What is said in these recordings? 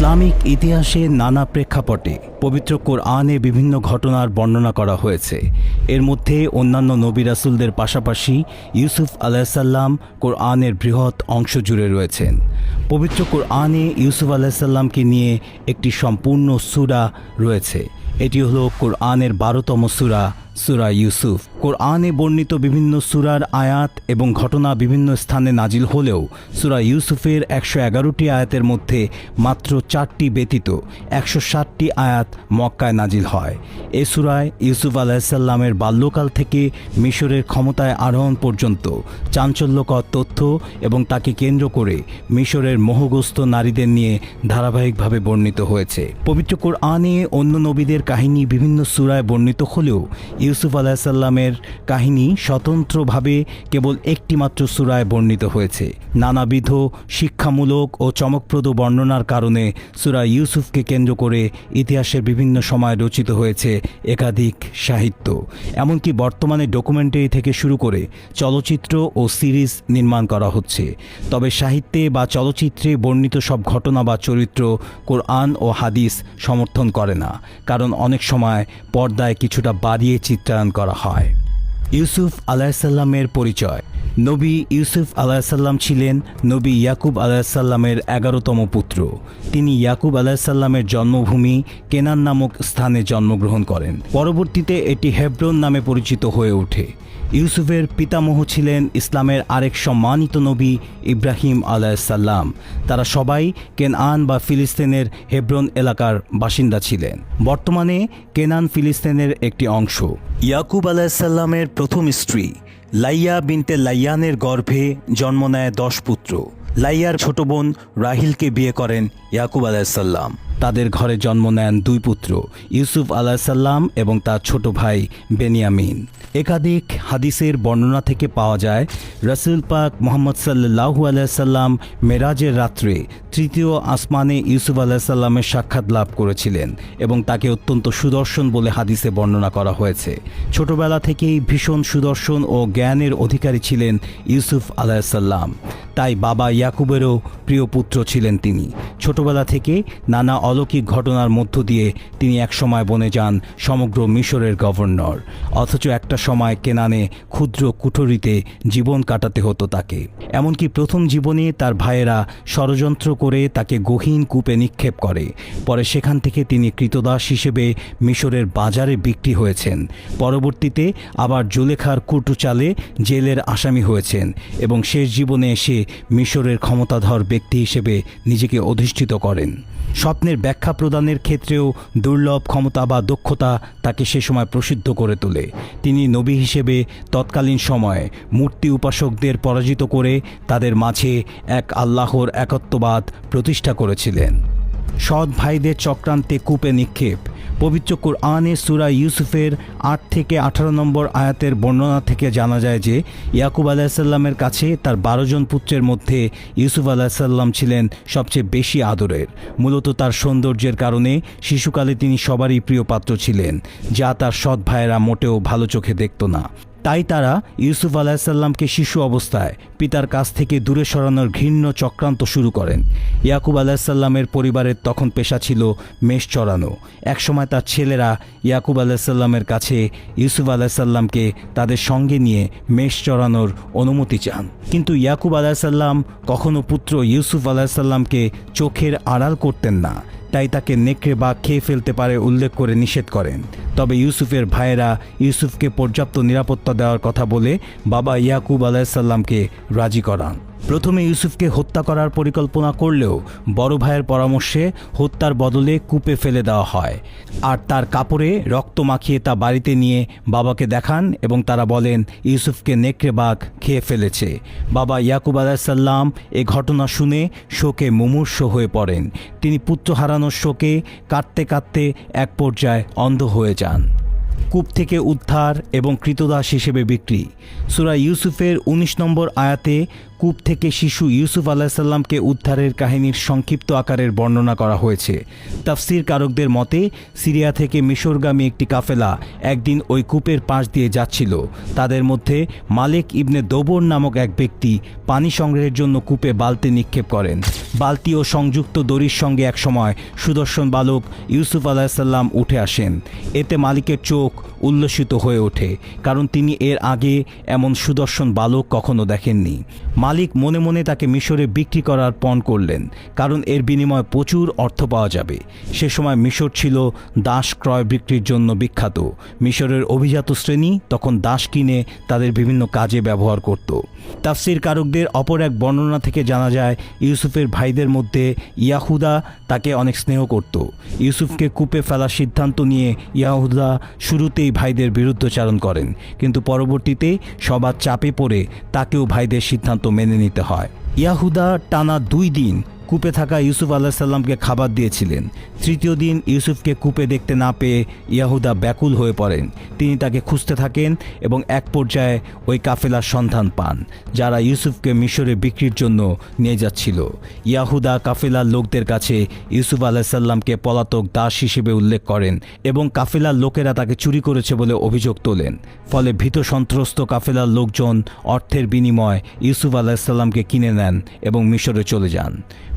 Islamic ইতিহাসে নানা প্রেক্ষাপটে পবিত্র কোরআনে বিভিন্ন ঘটনার বর্ণনা করা হয়েছে। এর মধ্যে অন্যান্য নবী রাসুলদের পাশাপাশি ইউসুফ আলাহিসাল্লাম কোরআনের বৃহৎ অংশ জুড়ে রয়েছেন। পবিত্র কোরআনে ইউসুফ আলাহিসাল্লামকে নিয়ে একটি সম্পূর্ণ সুরা রয়েছে। এটি হলো কোরআনের বারোতম সূরা সূরা ইউসুফ। কোরআনে বর্ণিত বিভিন্ন সুরার আয়াত এবং ঘটনা বিভিন্ন স্থানে নাজিল হলেও সুরা ইউসুফের একশো এগারোটি আয়াতের মধ্যে মাত্র চারটি ব্যতীত একশো ষাটটি আয়াত মক্কায় নাজিল হয়। এ সূরায় ইউসুফ আলাহিসাল্লামের বাল্যকাল থেকে মিশরের ক্ষমতায় আরোহণ পর্যন্ত চাঞ্চল্যকর তথ্য এবং তাকে কেন্দ্র করে মিশরের মোহগ্রস্ত নারীদের নিয়ে ধারাবাহিকভাবে বর্ণিত হয়েছে। পবিত্র কোরআনে অন্য নবীদের কাহিনী বিভিন্ন সুরায় বর্ণিত হলেও ইউসুফ আলাহিসাল্লামের কাহিনী স্বতন্ত্রভাবে কেবল একটিমাত্র সুরায় বর্ণিত হয়েছে। নানাবিধ শিক্ষামূলক ও চমকপ্রদ বর্ণনার কারণে সূরা ইউসুফকে কেন্দ্র করে ইতিহাসের বিভিন্ন সময় রচিত হয়েছে একাধিক সাহিত্য। এমনকি বর্তমানে ডকুমেন্টারি থেকে শুরু করে চলচ্চিত্র ও সিরিজ নির্মাণ করা হচ্ছে। তবে সাহিত্যে বা চলচ্চিত্রে বর্ণিত সব ঘটনা বা চরিত্র কোরআন ও হাদিস সমর্থন করে না। কারণ অনেক সময় পর্দায় কিছুটা বাড়িয়ে চিত্রায়ন করা হয়। ইউসুফ আলাহিসাল্লামের পরিচয়। নবী ইউসুফ আলাহিসাল্লাম ছিলেন নবী ইয়াকুব আলাহিসাল্লামের এগারোতম পুত্র। তিনি ইয়াকুব আলাহিসাল্লামের জন্মভূমি কেনান নামক স্থানে জন্মগ্রহণ করেন। পরবর্তীতে এটি হেব্রন নামে পরিচিত হয়ে ওঠে। ইউসুফের পিতামহ ছিলেন ইসলামের আরেক সম্মানিত নবী ইব্রাহিম আলাহিসাল্লাম তারা সবাই কেনআন বা ফিলিস্তিনের হেব্রন এলাকার বাসিন্দা ছিলেন। বর্তমানে কেনান ফিলিস্তিনের একটি অংশ। ইয়াকুব আলাহিসাল্লামের প্রথম স্ত্রী লাইয়া বিনতে লাইয়ানের গর্ভে জন্ম নেয় দশ পুত্র। লাইয়ার ছোট বোন রাহিলকে বিয়ে করেন ইয়াকুব আলাহিসাল্লাম তাদের ঘরে জন্ম নেন দুই পুত্র, ইউসুফ আলাহিসাল্লাম এবং তার ছোট ভাই বেনিয়ামিন। একাধিক হাদিসের বর্ণনা থেকে পাওয়া যায়, রসুল পাক মোহাম্মদ সাল্লাহু আলাইসাল্লাম মেরাজের রাত্রে তৃতীয় আসমানে ইউসুফ আলাহিসাল্লামের সাক্ষাৎ লাভ করেছিলেন এবং তাকে অত্যন্ত সুদর্শন বলে হাদিসে বর্ণনা করা হয়েছে। ছোটবেলা থেকেই ভীষণ সুদর্শন ও জ্ঞানের অধিকারী ছিলেন ইউসুফ আলাহিসাল্লাম তাই বাবা ইয়াকুবেরও প্রিয় পুত্র ছিলেন তিনি। ছোটবেলা থেকে নানা অলৌকিক ঘটনার মধ্য দিয়ে তিনি একসময় বনে যান সমগ্র মিশরের গভর্নর। অথচ একটা সময় কেনানে ক্ষুদ্র কুঠরিতে জীবন কাটাতে হতো তাকে। এমনকি প্রথম জীবনে তার ভাইয়েরা ষড়যন্ত্র করে তাকে গহীন কূপে নিক্ষেপ করে। পরে সেখান থেকে তিনি কৃতদাস হিসেবে মিশরের বাজারে বিক্রি হয়েছেন। পরবর্তীতে আবার জুলেখার কুটুচালে জেলের আসামি হয়েছেন এবং শেষ জীবনে এসে মিশরের ক্ষমতাধর ব্যক্তি হিসেবে নিজেকে অধিষ্ঠিত করেন। স্বপ্নের ব্যাখ্যা প্রদানের ক্ষেত্রেও দুর্লভ ক্ষমতা বা দক্ষতা তাকে সে সময় প্রসিদ্ধ করে তোলে। তিনি নবী হিসেবে তৎকালীন সময়ে মূর্তি উপাসকদের পরাজিত করে তাদের মাঝে এক আল্লাহর একত্ববাদ প্রতিষ্ঠা করেছিলেন। সৎ ভাইদের চক্রান্তে কূপে নিক্ষেপ। পবিত্র কোরআনে সুরা ইউসুফের আট থেকে আঠারো নম্বর আয়াতের বর্ণনা থেকে জানা যায় যে, ইয়াকুব আলাহিসাল্লামের কাছে তার বারো জন পুত্রের মধ্যে ইউসুফ আলাহিসাল্লাম ছিলেন সবচেয়ে বেশি আদরের। মূলত তার সৌন্দর্যের কারণে শিশুকালে তিনি সবারই প্রিয় পাত্র ছিলেন, যা তার সৎ ভাইয়েরা মোটেও ভালো চোখে দেখত না। তাই তারা ইউসুফ আলাহিসাল্লামকে শিশু অবস্থায় পিতার কাছ থেকে দূরে সরানোর ঘৃণ্য চক্রান্ত শুরু করেন। ইয়াকুব আলাহিসাল্লামের পরিবারের তখন পেশা ছিল মেষ চড়ানো। একসময় তার ছেলেরা ইয়াকুব আলাহিসাল্লামের কাছে ইউসুফ আলাহিসাল্লামকে তাদের সঙ্গে নিয়ে মেষ চড়ানোর অনুমতি চান। কিন্তু ইয়াকুব আলাহিসাল্লাম কখনো পুত্র ইউসুফ আলাহিসাল্লামকে চোখের আড়াল করতেন না। তাই তাকে নেকড়ে বা খেয়ে ফেলতে পারে উল্লেখ করে নিষেধ করেন। তবে ইউসুফের ভাইয়েরা ইউসুফকে পর্যাপ্ত নিরাপত্তা দেওয়ার কথা বলে বাবা ইয়াকুব আলাহিসাল্লামকে রাজি করান। প্রথমে ইউসুফকে হত্যা করার পরিকল্পনা করলেও বড় ভাইয়ের পরামর্শে হত্যার বদলে কূপে ফেলে দেওয়া হয়। আর তার কাপড়ে রক্ত মাখিয়ে তা বাড়িতে নিয়ে বাবাকে দেখান এবং তারা বলেন, ইউসুফকে নেকড়ে বাঘ খেয়ে ফেলেছে। বাবা ইয়াকুব আলাহিসাল্লাম এ ঘটনা শুনে শোকে মুমূর্ষ হয়ে পড়েন। তিনি পুত্র হারানোর শোকে কাঁদতে কাঁদতে এক পর্যায়ে অন্ধ হয়ে যান। কূপ থেকে উদ্ধার এবং কৃতদাস হিসেবে বিক্রি। সুরা ইউসুফের ১৯ নম্বর আয়াতে কূপ থেকে শিশু ইউসুফ আলাহিসাল্লামকে উদ্ধারের কাহিনীর সংক্ষিপ্ত আকারের বর্ণনা করা হয়েছে। তাফসির কারকদের মতে, সিরিয়া থেকে মিশরগামী একটি কাফেলা একদিন ওই কূপের পাশ দিয়ে যাচ্ছিল। তাদের মধ্যে মালিক ইবনে দোবর নামক এক ব্যক্তি পানি সংগ্রহের জন্য কূপে বালতি নিক্ষেপ করেন। বালতি ও সংযুক্ত দড়ির সঙ্গে একসময় সুদর্শন বালক ইউসুফ আলাহিসাল্লাম উঠে আসেন। এতে মালিকের চোখ উল্লসিত হয়ে ওঠে, কারণ তিনি এর আগে এমন সুদর্শন বালক কখনো দেখেননি। মালিক মনে মনে তাকে মিশরে বিক্রি করার পণ করলেন, কারণ এর বিনিময়ে প্রচুর অর্থ পাওয়া যাবে। সে সময় মিশর ছিল দাস ক্রয় বিক্রির জন্য বিখ্যাত। মিশরের অভিজাত শ্রেণি তখন দাস কিনে তাদের বিভিন্ন কাজে ব্যবহার করত। তাফসির কারকদের অপর এক বর্ণনা থেকে জানা যায়, ইউসুফের ভাইদের মধ্যে ইয়াহুদা তাকে অনেক স্নেহ করত। ইউসুফকে কূপে ফেলার সিদ্ধান্ত নিয়ে ইয়াহুদা শুরুতেই ভাইদের বিরুদ্ধচারণ করেন, কিন্তু পরবর্তীতে সবার চাপে পড়ে তাকেও ভাইদের সিদ্ধান্ত মেনে নিতে হয়। ইয়াহুদা টানা দুই দিন কূপে থাকা ইউসুফ আলাহিসাল্লামকে খাবার দিয়েছিলেন। তৃতীয় দিন ইউসুফকে কূপে দেখতে না পেয়ে ইয়াহুদা ব্যাকুল হয়ে পড়েন। তিনি তাকে খুঁজতে থাকেন এবং এক পর্যায়ে ওই কাফেলার সন্ধান পান, যারা ইউসুফকে মিশরে বিক্রির জন্য নিয়ে যাচ্ছিল। ইয়াহুদা কাফেলার লোকদের কাছে ইউসুফ আলাহিসাল্লামকে পলাতক দাস হিসেবে উল্লেখ করেন এবং কাফেলার লোকেরা তাকে চুরি করেছে বলে অভিযোগ তোলেন। ফলে ভীত সন্ত্রস্ত কাফেলার লোকজন অর্থের বিনিময় ইউসুফ আলাহিসাল্লামকে কিনে নেন এবং মিশরে চলে যান।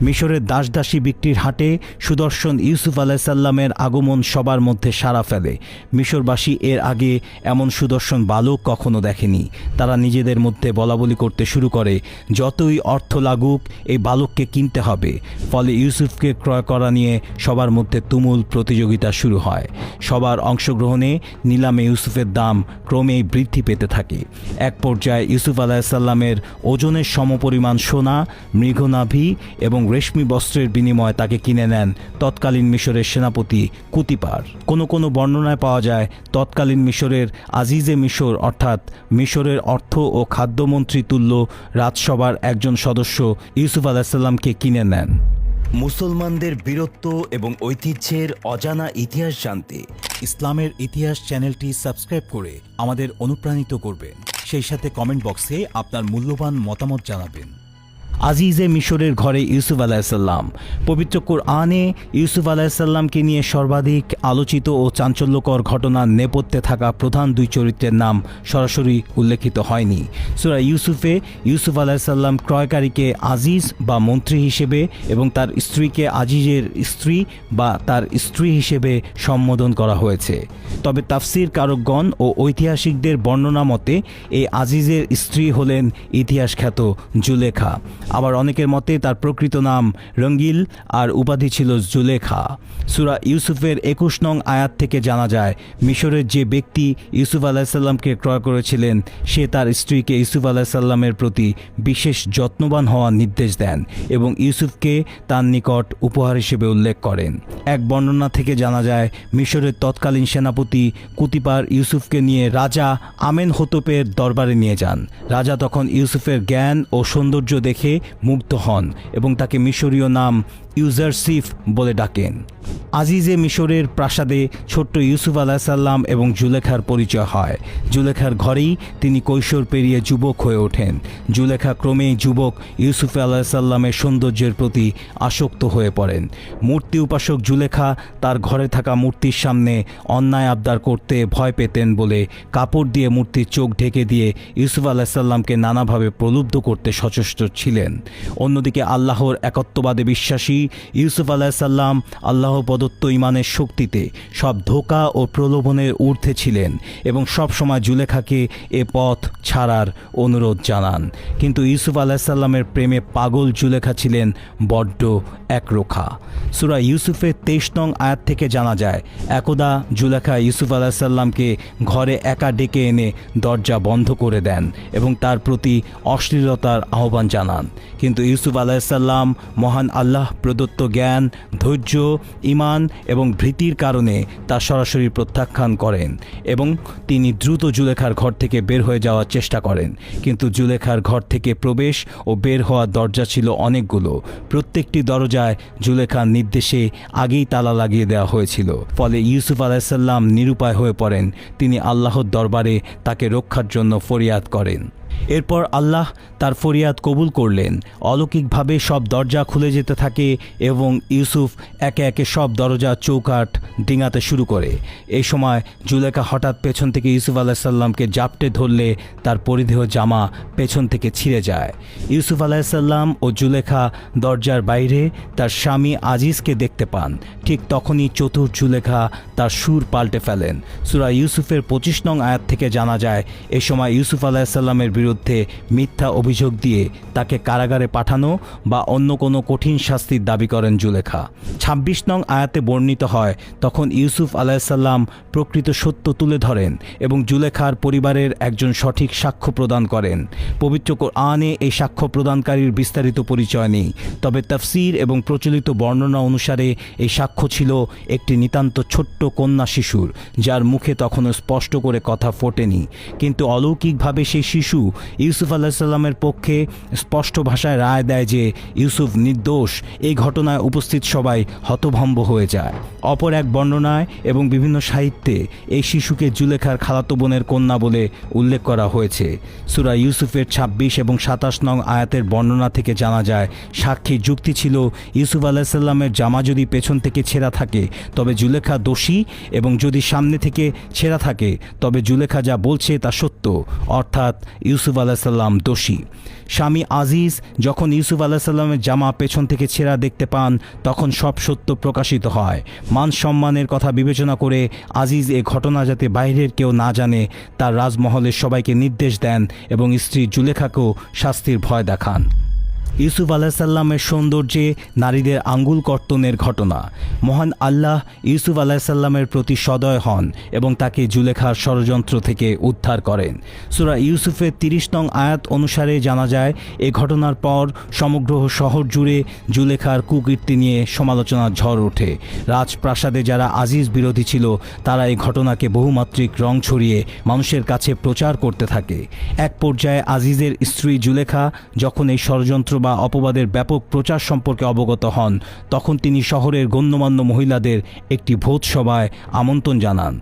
মিশরের দাসদাসী বিক্রির হাটে সুদর্শন ইউসুফ আলাহিসাল্লামের আগমন সবার মধ্যে সাড়া ফেলে। মিশরবাসী এর আগে এমন সুদর্শন বালক কখনো দেখেনি। তারা নিজেদের মধ্যে বলাবলি করতে শুরু করে, যতই অর্থ লাগুক, এই বালককে কিনতে হবে। ফলে ইউসুফকে ক্রয় করা নিয়ে সবার মধ্যে তুমুল প্রতিযোগিতা শুরু হয়। সবার অংশগ্রহণে নিলামে ইউসুফের দাম ক্রমেই বৃদ্ধি পেতে থাকে। এক পর্যায়ে ইউসুফ আলাহিসাল্লামের ওজনের সমপরিমাণ সোনা, মৃগনাভি এবং রেশমি বস্ত্রের বিনিময়ে তাকে কিনে নেন তৎকালীন মিশরের সেনাপতি কুতিপার। কোনো কোনো বর্ণনায় পাওয়া যায়, তৎকালীন মিশরের আজিজে মিশর অর্থাৎ মিশরের অর্থ ও খাদ্যমন্ত্রী তুল্য রাজসভার একজন সদস্য ইউসুফ আলাহিসাল্লামকে কিনে নেন। মুসলমানদের বীরত্ব এবং ঐতিহ্যের অজানা ইতিহাস জানতে ইসলামের ইতিহাস চ্যানেলটি সাবস্ক্রাইব করে আমাদের অনুপ্রাণিত করবেন। সেই সাথে কমেন্ট বক্সে আপনার মূল্যবান মতামত জানাবেন। আজিজে মিশরের ঘরে ইউসুফ আলাহিসাল্লাম পবিত্র কোরআনে ইউসুফ আলাহিসাল্লামকে নিয়ে সর্বাধিক আলোচিত ও চাঞ্চল্যকর ঘটনার নেপথ্যে থাকা প্রধান দুই চরিত্রের নাম সরাসরি উল্লেখিত হয়নি। সুরা ইউসুফে ইউসুফ আলাহিসাল্লাম ক্রয়কারীকে আজিজ বা মন্ত্রী হিসেবে এবং তার স্ত্রীকে আজিজের স্ত্রী বা তার স্ত্রী হিসেবে সম্বোধন করা হয়েছে। তবে তাফসির কারকগণ ও ঐতিহাসিকদের বর্ণনা মতে, এই আজিজের স্ত্রী হলেন ইতিহাস খ্যাত জুলেখা। আবার অনেকের মতে তার প্রকৃত নাম রঙ্গিল আর উপাধি ছিল জুলেখা। সুরা ইউসুফের একুশ নং আয়াত থেকে জানা যায়, মিশরের যে ব্যক্তি ইউসুফ আলাহিসাল্লামকে ক্রয় করেছিলেন, সে তার স্ত্রীকে ইউসুফ আলাহিসাল্লামের প্রতি বিশেষ যত্নবান হওয়ার নির্দেশ দেন এবং ইউসুফকে তার নিকট উপহার হিসেবে উল্লেখ করেন। এক বর্ণনা থেকে জানা যায়, মিশরের তৎকালীন সেনাপতি কুতিপার ইউসুফকে নিয়ে রাজা আমেন হোতপের দরবারে নিয়ে যান। রাজা তখন ইউসুফের জ্ঞান ও সৌন্দর্য দেখে মুগ্ধ হন এবং তাকে মিশরীয় নাম ইউজারসিফ বলে ডাকেন। আজিজে মিশরের প্রাসাদে ছোট্ট ইউসুফ আলাহিসাল্লাম এবং জুলেখার পরিচয় হয়। জুলেখার ঘরেই তিনি কৈশোর পেরিয়ে যুবক হয়ে ওঠেন। জুলেখা ক্রমেই যুবক ইউসুফ আলাহিসাল্লামের সৌন্দর্যের প্রতি আসক্ত হয়ে পড়েন। মূর্তি উপাসক জুলেখা তার ঘরে থাকা মূর্তির সামনে অন্যায় আবদার করতে ভয় পেতেন বলে কাপড় দিয়ে মূর্তির চোখ ঢেকে দিয়ে ইউসুফ আলাহিসাল্লামকে নানাভাবে প্রলুব্ধ করতে সচেষ্ট ছিলেন। অন্যদিকে আল্লাহর একত্ববাদে বিশ্বাসী ইউসুফ আলাহিসাল্লাম আল্লাহ প্রদত্ত ইমানের শক্তিতে সব ধোকা ও প্রলোভনের ঊর্ধ্বে ছিলেন এবং সব সময় জুলেখাকে এ পথ ছাড়ার অনুরোধ জানান। কিন্তু ইউসুফ আলাহিসাল্লামের প্রেমে পাগল জুলেখা ছিলেন বড্ড একরোখা। সুরা ইউসুফের তেইশ নং আয়াত থেকে জানা যায়, একদা জুলেখা ইউসুফ আলাহিসাল্লামকে ঘরে একা ডেকে এনে দরজা বন্ধ করে দেন এবং তার প্রতি অশ্লীলতার আহ্বান জানান। কিন্তু ইউসুফ আলাহিসাল্লাম মহান আল্লাহ, প্রদত্ত জ্ঞান, ধৈর্য ইমান এবং ভীতির কারণে তা সরাসরি প্রত্যাখ্যান করেন এবং তিনি দ্রুত জুলেখার ঘর থেকে বের হয়ে যাওয়ার চেষ্টা করেন। কিন্তু জুলেখার ঘর থেকে প্রবেশ ও বের হওয়ার দরজা ছিল অনেকগুলো। প্রত্যেকটি দরজায় জুলেখার নির্দেশে আগেই তালা লাগিয়ে দেওয়া হয়েছিল। ফলে ইউসুফ আলাহিসাল্লাম নিরুপায় হয়ে পড়েন। তিনি আল্লাহর দরবারে তাকে রক্ষার জন্য ফরিয়াদ করেন। এরপর আল্লাহ তার ফরিয়াদ কবুল করলেন। অলৌকিকভাবে সব দরজা খুলে যেতে থাকে এবং ইউসুফ একে একে সব দরজা, চৌকাঠ ডিঙাতে শুরু করে। এই সময় জুলেখা হঠাৎ পেছন থেকে ইউসুফ আলাহিসাল্লামকে জাপটে ধরলে তার পরিধেয় জামা পেছন থেকে ছিঁড়ে যায়। ইউসুফ আলাহিসাল্লাম ও জুলেখা দরজার বাইরে তার স্বামী আজিজকে দেখতে পান। ঠিক তখনই চতুর জুলেখা তার সুর পাল্টে ফেলেন। সুরা ইউসুফের পঁচিশ নং আয়াত থেকে জানা যায়, এ সময় ইউসুফ আলাহিসাল্লামের বিরুদ্ধে মিথ্যা অভিযোগ দিয়ে তাকে কারাগারে পাঠানো বা অন্য কোনো কঠিন শাস্তির দাবি করেন জুলেখা। ছাব্বিশ নং আয়াতে বর্ণিত হয়, তখন ইউসুফ আলাহিসাল্লাম প্রকৃত সত্য তুলে ধরেন এবং জুলেখার পরিবারের একজন সঠিক সাক্ষ্য প্রদান করেন। পবিত্র আনে এই সাক্ষ্য প্রদানকারীর বিস্তারিত পরিচয় নেই, তবে তফসির এবং প্রচলিত বর্ণনা অনুসারে এই সাক্ষ্য ছিল একটি নিতান্ত ছোট্ট কন্যা শিশুর, যার মুখে তখনও স্পষ্ট করে কথা ফোটেনি। কিন্তু অলৌকিকভাবে সেই শিশু ইউসুফ আলাহিসাল্লামের পক্ষে স্পষ্ট ভাষায় রায় দেয় যে ইউসুফ নির্দোষ। এই ঘটনায় উপস্থিত সবাই হতভম্ব হয়ে যায়। অপর এক বর্ণনায় এবং বিভিন্ন সাহিত্যে এই শিশুকে জুলেখার খালাতো বোনের কন্যা বলে উল্লেখ করা হয়েছে। সুরা ইউসুফের ২৬ এবং সাতাশ নং আয়াতের বর্ণনা থেকে জানা যায় সাক্ষী যুক্তি ছিল, ইউসুফ আলাহিসাল্লামের জামা যদি পেছন থেকে ছেঁড়া থাকে, তবে জুলেখা দোষী এবং যদি সামনে থেকে ছেঁড়া থাকে, তবে জুলেখা যা বলছে তা সত্য। অর্থাৎ ইউসুফ আলাহিসাল্লাম দোষী। স্বামী আজিজ যখন ইউসুফ আলাহিসাল্লামের জামা পেছন থেকে ছেঁড়া দেখতে পান, তখন সব সত্য প্রকাশিত হয়। মান সম্মানের কথা বিবেচনা করে আজিজ এ ঘটনা যাতে বাইরের কেউ না জানে, তার রাজমহলের সবাইকে নির্দেশ দেন এবং স্ত্রী জুলেখাকেও শাস্তির ভয় দেখান। ইউসুফ আলাহিসাল্লামের সৌন্দর্যে নারীদের আঙ্গুল কর্তনের ঘটনা। মহান আল্লাহ ইউসুফ আলাহিসাল্লামের প্রতি সদয় হন এবং তাকে জুলেখার ষড়যন্ত্র থেকে উদ্ধার করেন। সুরা ইউসুফের তিরিশ নং আয়াত অনুসারে জানা যায়, এ ঘটনার পর সমগ্র শহর জুড়ে জুলেখার কুকীর্তি নিয়ে সমালোচনার ঝড় ওঠে। রাজপ্রাসাদে যারা আজিজ বিরোধী ছিল, তারা এই ঘটনাকে বহুমাত্রিক রং ছড়িয়ে মানুষের কাছে প্রচার করতে থাকে। এক পর্যায়ে আজিজের স্ত্রী জুলেখা যখন এই ষড়যন্ত্র বা অপবাদের ব্যাপক প্রচার সম্পর্কে অবগত হন, তখন তিনি শহরের গণ্যমান্য মহিলাদের একটি ভোজ সভায় আমন্ত্রণ জানান।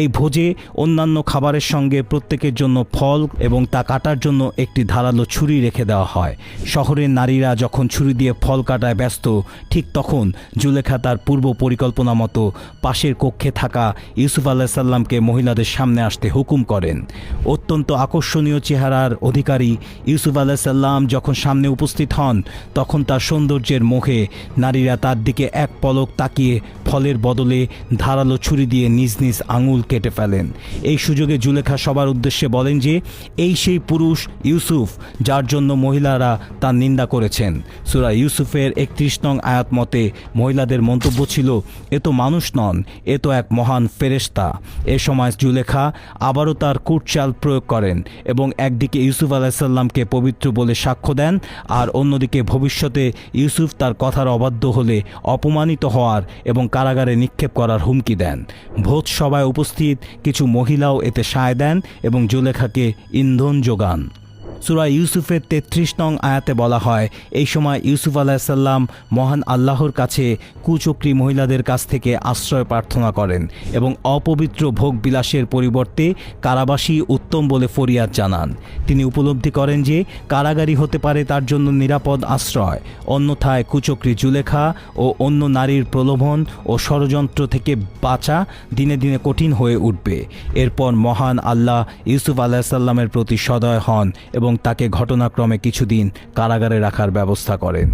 এই ভোজে অন্যান্য খাবারের সঙ্গে প্রত্যেকের জন্য ফল এবং তা কাটার জন্য একটি ধারালো ছুরি রেখে দেওয়া হয়। শহরের নারীরা যখন ছুরি দিয়ে ফল কাটায় ব্যস্ত, ঠিক তখন জুলেখা তার পূর্ব পরিকল্পনা মতো পাশের কক্ষে থাকা ইউসুফ আলাহিসাল্লামকে মহিলাদের সামনে আসতে হুকুম করেন। অত্যন্ত আকর্ষণীয় চেহারার অধিকারী ইউসুফ আলাহিসাল্লাম যখন সামনে উপস্থিত হন। তখন তার সৌন্দর্যের মুখে নারীরা তার দিকে এক পলক তাকিয়ে ফলের বদলে ধারালো ছুরি দিয়ে নিজ নিজ আঙুল কেটে ফেলেন। এই সুযোগে জুলেখা সবার উদ্দেশ্যে বলেন যে, এই সেই পুরুষ ইউসুফ যার জন্য মহিলারা তার নিন্দা করেছেন। সুরা ইউসুফের একত্রিশ নং আয়াত মতে, মহিলাদের মন্তব্য ছিল, এ তো মানুষ নন, এ তো এক মহান ফেরেস্তা এ সময় জুলেখা আবারও তার কুটচাল প্রয়োগ করেন এবং একদিকে ইউসুফ আলাহিসাল্লামকে পবিত্র বলে সাক্ষ্য দেন, আর অন্যদিকে ভবিষ্যতে ইউসুফ তার কথার অবাধ্য হলে অপমানিত হওয়ার এবং কারাগারে নিক্ষেপ করার হুমকি দেন। ভোজ সভায় উপস্থিত কিছু মহিলাও এতে সায় দেন এবং জুলেখাকে ইন্ধন যোগান। সুরা ইউসুফের তেত্রিশ নং আয়াতে বলা হয়, এই সময় ইউসুফ আলাহিসাল্লাম মহান আল্লাহর কাছে কুচক্রী মহিলাদের কাছ থেকে আশ্রয় প্রার্থনা করেন এবং অপবিত্র ভোগ বিলাসের পরিবর্তে কারাবাসী উত্তম বলে ফরিয়াদ জানান। তিনি উপলব্ধি করেন যে কারাগারি হতে পারে তার জন্য নিরাপদ আশ্রয়, অন্যথায় কুচক্রী জুলেখা ও অন্য নারীর প্রলোভন ও ষড়যন্ত্র থেকে বাঁচা দিনে দিনে কঠিন হয়ে উঠবে। এরপর মহান আল্লাহ ইউসুফ আলাহিসাল্লামের প্রতি সদয় হন এবং তাকে ঘটনাক্রমে কিছুদিন কারাগারে রাখার ব্যবস্থা করেন।